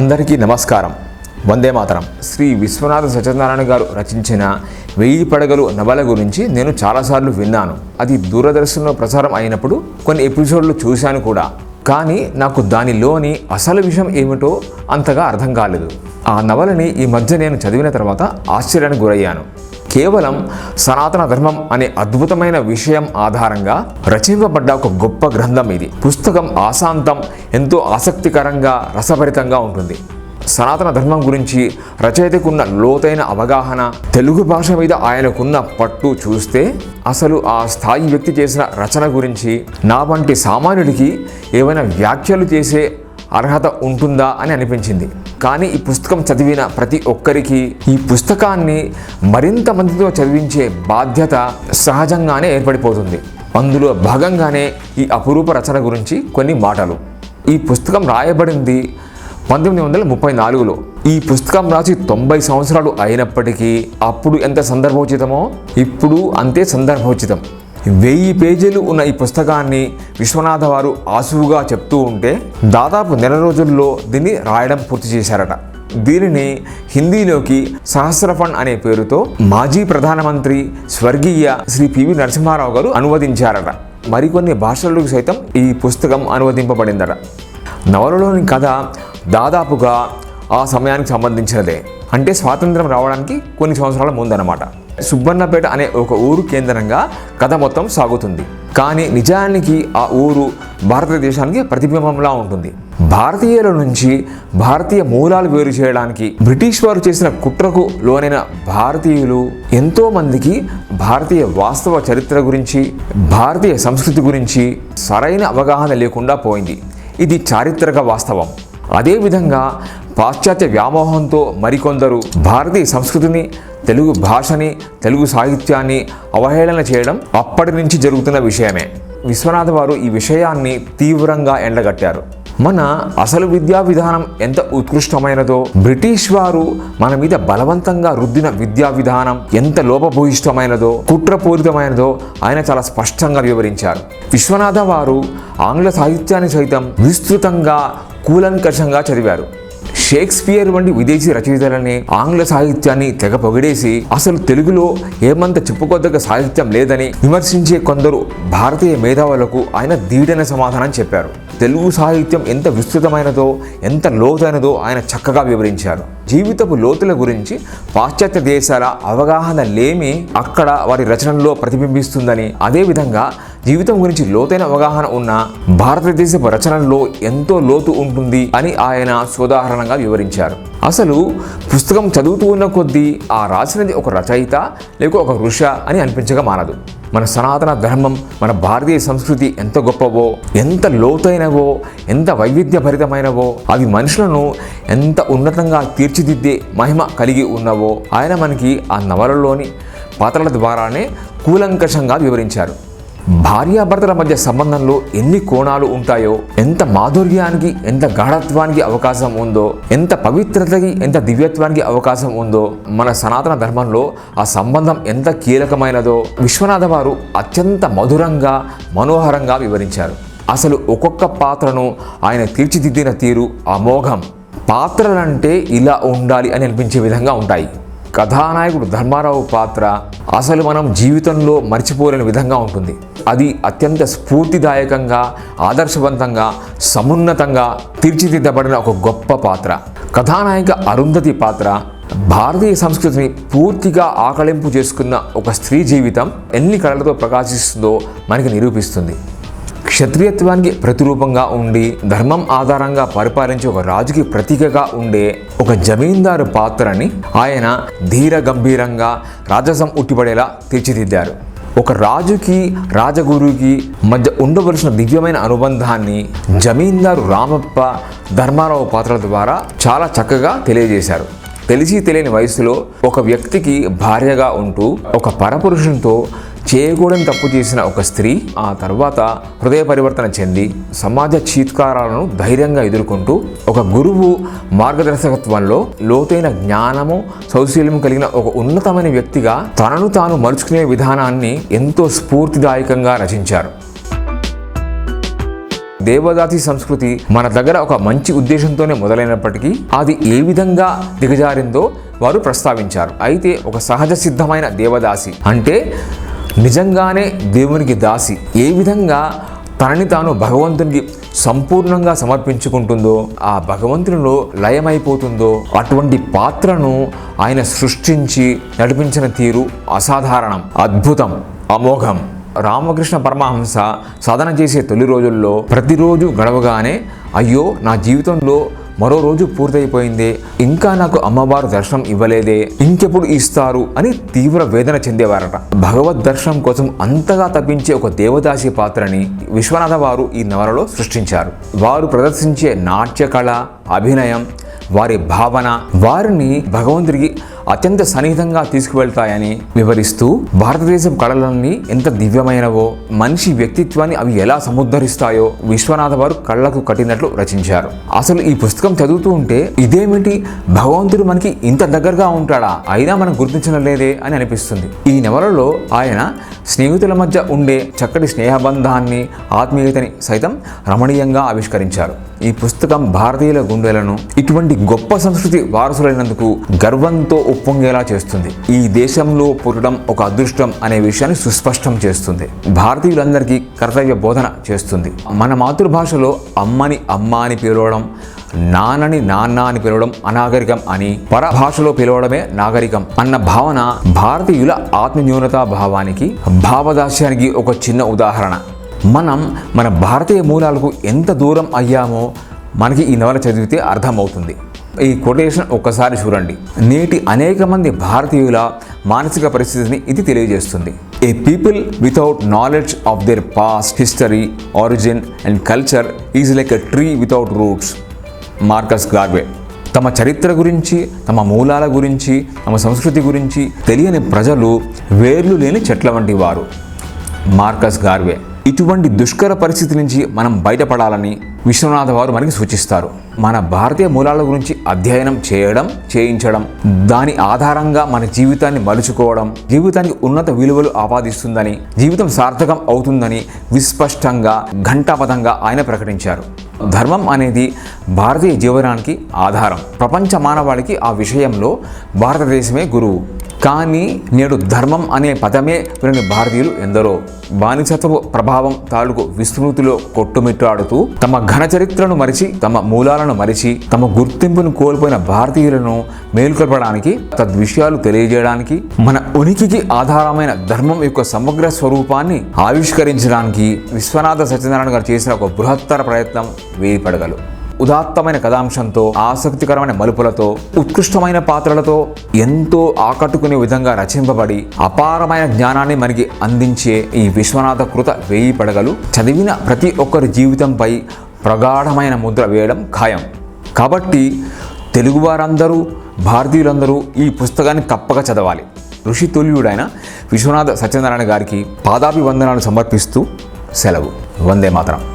అందరికీ నమస్కారం వందే మాతరం. శ్రీ విశ్వనాథ సత్యనారాయణ గారు రచించిన వెయ్యి పడగలు నవల గురించి నేను చాలాసార్లు విన్నాను. అది దూరదర్శన్లో ప్రసారం అయినప్పుడు కొన్ని ఎపిసోడ్లు చూశాను కూడా. కానీ నాకు దానిలోని అసలు విషయం ఏమిటో అంతగా అర్థం కాలేదు. ఆ నవలని ఈ మధ్య నేను చదివిన తర్వాత ఆశ్చర్యానికి గురయ్యాను. కేవలం సనాతన ధర్మం అనే అద్భుతమైన విషయం ఆధారంగా రచింపబడ్డ ఒక గొప్ప గ్రంథం ఇది. పుస్తకం ఆశాంతం ఎంతో ఆసక్తికరంగా రసభరితంగా ఉంటుంది. సనాతన ధర్మం గురించి రచయితకున్న లోతైన అవగాహన తెలుగు భాష మీద ఆయనకున్న పట్టు చూస్తే అసలు ఆ స్థాయి వ్యక్తి చేసిన రచన గురించి నా వంటి సామాన్యుడికి ఏమైనా వ్యాఖ్యలు చేసే అర్హత ఉంటుందా అని అనిపించింది. కానీ ఈ పుస్తకం చదివిన ప్రతి ఒక్కరికి ఈ పుస్తకాన్ని మరింత మందితో చదివించే బాధ్యత సహజంగానే ఏర్పడిపోతుంది. అందులో భాగంగానే ఈ అపురూప రచన గురించి కొన్ని మాటలు. ఈ పుస్తకం రాయబడింది పంతొమ్మిది వందల ముప్పై నాలుగులో ఈ పుస్తకం రాసి తొంభై సంవత్సరాలు అయినప్పటికీ అప్పుడు ఎంత సందర్భోచితమో ఇప్పుడు అంతే సందర్భోచితం. వెయ్యి పేజీలు ఉన్న ఈ పుస్తకాన్ని విశ్వనాథ వారు ఆసువుగా చెప్తూ ఉంటే దాదాపు నెల రోజుల్లో దీన్ని రాయడం పూర్తి చేశారట. దీనిని హిందీలోకి సహస్ర ఫండ్ అనే పేరుతో మాజీ ప్రధానమంత్రి స్వర్గీయ శ్రీ పివి నరసింహారావు గారు అనువదించారట. మరికొన్ని భాషలకు సైతం ఈ పుస్తకం అనువదింపబడిందట. నవలలోని కథ దాదాపుగా ఆ సమయానికి సంబంధించినదే. అంటే స్వాతంత్రం రావడానికి కొన్ని సంవత్సరాల ముందన్నమాట. సుబ్బన్నపేట అనే ఒక ఊరు కేంద్రంగా కథ మొత్తం సాగుతుంది. కానీ నిజానికి ఆ ఊరు భారతదేశానికి ప్రతిబింబంలా ఉంటుంది. భారతీయుల నుంచి భారతీయ మూలాలు వేరు చేయడానికి బ్రిటిష్ వారు చేసిన కుట్రకు లోనైన భారతీయులు ఎంతో మందికి భారతీయ వాస్తవ చరిత్ర గురించి భారతీయ సంస్కృతి గురించి సరైన అవగాహన లేకుండా పోయింది. ఇది చారిత్రక వాస్తవం. అదేవిధంగా పాశ్చాత్య వ్యామోహంతో మరికొందరు భారతీయ సంస్కృతిని తెలుగు భాషని తెలుగు సాహిత్యాన్ని అవహేళన చేయడం అప్పటి నుంచి జరుగుతున్న విషయమే. విశ్వనాథ్ వారు ఈ విషయాన్ని తీవ్రంగా ఎండగట్టారు. మన అసలు విద్యా విధానం ఎంత ఉత్కృష్టమైనదో బ్రిటిష్ వారు మన మీద బలవంతంగా రుద్దిన విద్యా విధానం ఎంత లోపభూయిష్టమైనదో కుట్రపూరితమైనదో ఆయన చాలా స్పష్టంగా వివరించారు. విశ్వనాథ వారు ఆంగ్ల సాహిత్యాన్ని సైతం విస్తృతంగా కూలంకషంగా చదివారు. షేక్స్పియర్ వంటి విదేశీ రచయితలని ఆంగ్ల సాహిత్యాన్ని తెగ పొగిడేసి అసలు తెలుగులో ఏమంత చెప్పుకోదగ్గ సాహిత్యం లేదని విమర్శించే కొందరు భారతీయ మేధావులకు ఆయన దీడైన సమాధానం చెప్పారు. తెలుగు సాహిత్యం ఎంత విస్తృతమైనదో ఎంత లోతైనదో ఆయన చక్కగా వివరించారు. జీవితపు లోతుల గురించి పాశ్చాత్య దేశాల అవగాహన లేమి అక్కడ వారి రచనల్లో ప్రతిబింబిస్తుందని అదేవిధంగా జీవితం గురించి లోతైన అవగాహన ఉన్న భారతదేశపు రచనల్లో ఎంతో లోతు ఉంటుంది అని ఆయన సోదాహరణంగా వివరించారు. అసలు పుస్తకం చదువుతూ ఉన్న కొద్దీ ఆ రాసినది ఒక రచయిత లేక ఒక ఋష అని అనిపించక మానదు. మన సనాతన ధర్మం మన భారతీయ సంస్కృతి ఎంత గొప్పవో ఎంత లోతైనవో ఎంత వైవిధ్యభరితమైనవో అవి మనుషులను ఎంత ఉన్నతంగా తీర్చిదిద్దే మహిమ కలిగి ఉన్నవో ఆయన మనకి ఆ నవలలోని పాత్రల ద్వారానే కూలంకషంగా వివరించారు. భార్యాభర్తల మధ్య సంబంధంలో ఎన్ని కోణాలు ఉంటాయో ఎంత మాధుర్యానికి ఎంత గాఢత్వానికి అవకాశం ఉందో ఎంత పవిత్రతకి ఎంత దివ్యత్వానికి అవకాశం ఉందో మన సనాతన ధర్మంలో ఆ సంబంధం ఎంత కీలకమైనదో విశ్వనాథ వారు అత్యంత మధురంగా మనోహరంగా వివరించారు. అసలు ఒక్కొక్క పాత్రను ఆయన తీర్చిదిద్దిన తీరు అమోఘం. పాత్రలంటే ఇలా ఉండాలి అని అనిపించే విధంగా ఉంటాయి. కథానాయకుడు ధర్మారావు పాత్ర అసలు మనం జీవితంలో మర్చిపోలేని విధంగా ఉంటుంది. అది అత్యంత స్ఫూర్తిదాయకంగా ఆదర్శవంతంగా సమున్నతంగా తీర్చిదిద్దబడిన ఒక గొప్ప పాత్ర. కథానాయిక అరుంధతి పాత్ర భారతీయ సంస్కృతిని పూర్తిగా ఆకళింపు చేసుకున్న ఒక స్త్రీ జీవితం ఎన్ని కళలతో ప్రకాశిస్తుందో మనకి నిరూపిస్తుంది. క్షత్రియత్వానికి ప్రతిరూపంగా ఉండి ధర్మం ఆధారంగా పరిపాలించే ఒక రాజుకి ప్రతీకగా ఉండే ఒక జమీందారు పాత్రని ఆయన ధీర గంభీరంగా రాజసం ఉట్టిపడేలా తీర్చిదిద్దారు. ఒక రాజుకి రాజగురువుకి మధ్య ఉండవలసిన దివ్యమైన అనుబంధాన్ని జమీందారు రామప్ప ధర్మారావు పాత్రల ద్వారా చాలా చక్కగా తెలియజేశారు. తెలిసి తెలియని వయసులో ఒక వ్యక్తికి భార్యగా ఉంటూ ఒక పరపురుషునితో చేయకూడని తప్పు చేసిన ఒక స్త్రీ ఆ తర్వాత హృదయ పరివర్తన చెంది సమాజ చీత్కారాలను ధైర్యంగా ఎదుర్కొంటూ ఒక గురువు మార్గదర్శకత్వంలో లోతైన జ్ఞానము సౌశీల్యం కలిగిన ఒక ఉన్నతమైన వ్యక్తిగా తనను తాను మలుచుకునే విధానాన్ని ఎంతో స్ఫూర్తిదాయకంగా రచించారు. దేవదాసి సంస్కృతి మన దగ్గర ఒక మంచి ఉద్దేశంతోనే మొదలైనప్పటికీ అది ఏ విధంగా దిగజారిందో వారు ప్రస్తావించారు. అయితే ఒక సహజ సిద్ధమైన దేవదాసి అంటే నిజంగానే దేవునికి దాసి ఏ విధంగా తనని తాను భగవంతునికి సంపూర్ణంగా సమర్పించుకుంటుందో ఆ భగవంతునిలో లయమైపోతుందో అటువంటి పాత్రను ఆయన సృష్టించి నడిపించిన తీరు అసాధారణం అద్భుతం అమోఘం. రామకృష్ణ పరమహంస సాధన చేసే తొలి రోజుల్లో ప్రతిరోజు గడవగానే అయ్యో నా జీవితంలో మరో రోజు పూర్తయిపోయిందే. ఇంకా నాకు అమ్మవారు దర్శనం ఇవ్వలేదే. ఇంకెప్పుడు ఇస్తారు అని తీవ్ర వేదన చెందేవారట. భగవద్ దర్శనం కోసం అంతగా తప్పించే ఒక దేవదాసి పాత్రని విశ్వనాథ వారు ఈ నవలలో సృష్టించారు. వారు ప్రదర్శించే నాట్య కళ అభినయం వారి భావన వారిని భగవంతుడికి అత్యంత సన్నిహితంగా తీసుకువెళ్తాయని వివరిస్తూ భారతదేశం కళలన్నీ ఎంత దివ్యమైనవో మనిషి వ్యక్తిత్వాన్ని అవి ఎలా సముద్ధరిస్తాయో విశ్వనాథ వారు కళ్ళకు కట్టినట్లు రచించారు. అసలు ఈ పుస్తకం చదువుతూ ఉంటే ఇదేమిటి? భగవంతుడు మనకి ఇంత దగ్గరగా ఉంటాడా? అయినా మనం గుర్తించడం లేదే అని అనిపిస్తుంది. ఈ నవలలో ఆయన స్నేహితుల మధ్య ఉండే చక్కటి స్నేహబంధాన్ని ఆత్మీయతని సైతం రమణీయంగా ఆవిష్కరించారు. ఈ పుస్తకం భారతీయుల గుండెలను ఇటువంటి గొప్ప సంస్కృతి వారసులైనందుకు గర్వంతో ఉప్పొంగేలా చేస్తుంది. ఈ దేశంలో పుట్టడం ఒక అదృష్టం అనే విషయాన్ని సుస్పష్టం చేస్తుంది. భారతీయులందరికీ కర్తవ్య బోధన చేస్తుంది. మన మాతృభాషలో అమ్మని అమ్మ అని పిలవడం నాన్నని నాన్న అని పిలవడం అనాగరికం అని పరభాషలో పిలవడమే నాగరికం అన్న భావన భారతీయుల ఆత్మన్యూనతా భావానికి భావదాస్యానికి ఒక చిన్న ఉదాహరణ. మనం మన భారతీయ మూలాలకు ఎంత దూరం అయ్యామో మనకి ఈ నవల చదివితే అర్థమవుతుంది. ఈ కొటేషన్ ఒక్కసారి చూడండి. నేటి అనేక మంది భారతీయుల మానసిక పరిస్థితిని ఇది తెలియజేస్తుంది. A people without knowledge of their past history origin and culture is like a tree without roots Marcus Garvey తమ చరిత్ర గురించి తమ మూలాల గురించి తమ సంస్కృతి గురించి తెలియని ప్రజలు వేర్లు లేని చెట్ల వంటి వారు. మార్కస్ గార్వే ఇటువంటి దుష్కర పరిస్థితి నుంచి మనం బయటపడాలని విశ్వనాథ వారు మనకి సూచిస్తారు. మన భారతీయ మూలాల గురించి అధ్యయనం చేయడం చేయించడం దాని ఆధారంగా మన జీవితాన్ని మలుచుకోవడం జీవితానికి ఉన్నత విలువలు ఆపాదిస్తుందని జీవితం సార్థకం అవుతుందని విస్పష్టంగా ఘంటాపథంగా ఆయన ప్రకటించారు. ధర్మం అనేది భారతీయ జీవనానికి ఆధారం. ప్రపంచ మానవాళికి ఆ విషయంలో భారతదేశమే గురువు. కానీ నేడు ధర్మం అనే పదమే వినని భారతీయులు ఎందరో. బానిసత్వపు ప్రభావం తాలూకు విస్తృతిలో కొట్టుమిట్టాడుతూ తమ ఘన చరిత్రను మరిచి తమ మూలాలను మరిచి తమ గుర్తింపును కోల్పోయిన భారతీయులను మేల్కొల్పడానికి తద్విషయాలు తెలియజేయడానికి మన ఉనికికి ఆధారమైన ధర్మం యొక్క సమగ్ర స్వరూపాన్ని ఆవిష్కరించడానికి విశ్వనాథ సత్యనారాయణ గారు చేసిన ఒక బృహత్తర ప్రయత్నం వేయి పడగలు ఉదాత్తమైన కథాంశంతో ఆసక్తికరమైన మలుపులతో ఉత్కృష్టమైన పాత్రలతో ఎంతో ఆకట్టుకునే విధంగా రచింపబడి అపారమైన జ్ఞానాన్ని మనకి అందించే ఈ విశ్వనాథ కృత వేయి పడగలు చదివిన ప్రతి ఒక్కరి జీవితంపై ప్రగాఢమైన ముద్ర వేయడం ఖాయం. కాబట్టి తెలుగువారందరూ భారతీయులందరూ ఈ పుస్తకాన్ని తప్పక చదవాలి. ఋషి తుల్యుడైన విశ్వనాథ సత్యనారాయణ గారికి పాదాభివందనాలు సమర్పిస్తూ సెలవు. వందే మాత్రం.